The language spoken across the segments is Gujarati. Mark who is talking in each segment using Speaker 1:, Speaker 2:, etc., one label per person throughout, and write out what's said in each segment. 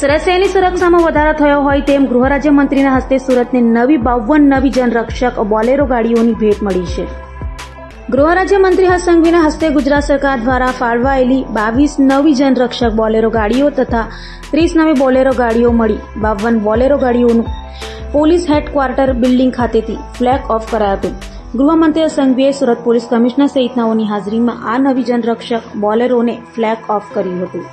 Speaker 1: સરસિયાની સુરક્ષામાં વધારો થયો હોય તેમ ગૃહરાજ્યમંત્રીના હસ્તે સુરતને નવી બાવન નવી જનરક્ષક બોલેરો ગાડીઓની ભેટ મળી છે. ગૃહ રાજ્યમંત્રી સંઘવીના હસ્તે ગુજરાત સરકાર દ્વારા ફાળવાયેલી બાવીસ નવી જનરક્ષક બોલેરો ગાડીઓ તથા ત્રીસ નવી બોલેરો ગાડીઓ મળી. બાવન બોલેરો ગાડીઓનું પોલીસ હેડક્વાર્ટર બિલ્ડિંગ ખાતેથી ફ્લેગ ઓફ કરાયો હતું. ગૃહમંત્રી સંઘવીએ સુરત પોલીસ કમિશનર સહિતનાઓની હાજરીમાં આ નવી જનરક્ષક બોલેરોને ફ્લેગ ઓફ કર્યું હતું.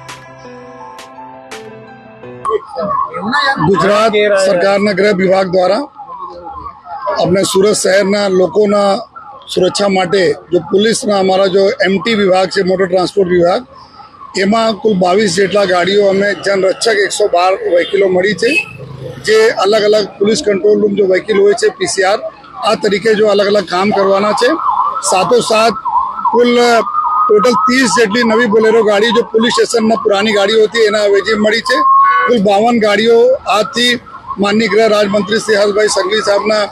Speaker 2: ગુજરાત સરકારના ગૃહ વિભાગ દ્વારા આપણે સુરત શહેરના લોકોના સુરક્ષા માટે જો પોલીસના અમારા જો એમટી વિભાગ છે, મોટર ટ્રાન્સપોર્ટ વિભાગ, એમાં કુલ બાવીસ જેટલા ગાડીઓ અમે જનરક્ષક એકસો બાર વહીકલો મળી છે. જે અલગ અલગ પોલીસ કંટ્રોલ રૂમ જો વકીલ હોય છે પીસીઆર આ તરીકે જો અલગ અલગ કામ કરવાના છે. સાથોસાથ કુલ ટોટલ ત્રીસ જેટલી નવી બોલેરો ગાડી જો પોલીસ સ્ટેશનના પુરાની ગાડીઓ હતી, એના અવેજી મળી છે. કુલ બાવન ગાડીઓ આથી માનની ગૃહ રાજમંત્રી શ્રી હર્ષભાઈ સંઘવી સાહેબના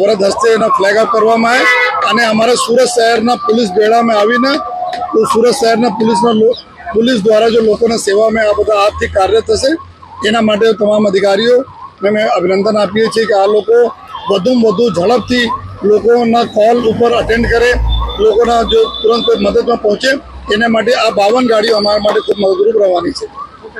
Speaker 2: વરદ હસ્તે એનો ફ્લેગ અપ કરવામાં આવે અને અમારા સુરત શહેરના પોલીસ બેડામાં આવીને સુરત શહેરના પોલીસના પોલીસ દ્વારા જો લોકોના સેવામાં આ બધા હાથથી કાર્ય થશે, એના માટે તમામ અધિકારીઓને મેં અભિનંદન આપીએ છીએ કે આ લોકો વધુમાં વધુ ઝડપથી લોકોના કોલ ઉપર અટેન્ડ કરે, લોકોના જો તુરંત મદદમાં પહોંચે, એના માટે આ બાવન ગાડીઓ અમારા માટે ખૂબ મદદરૂપ રહેવાની છે.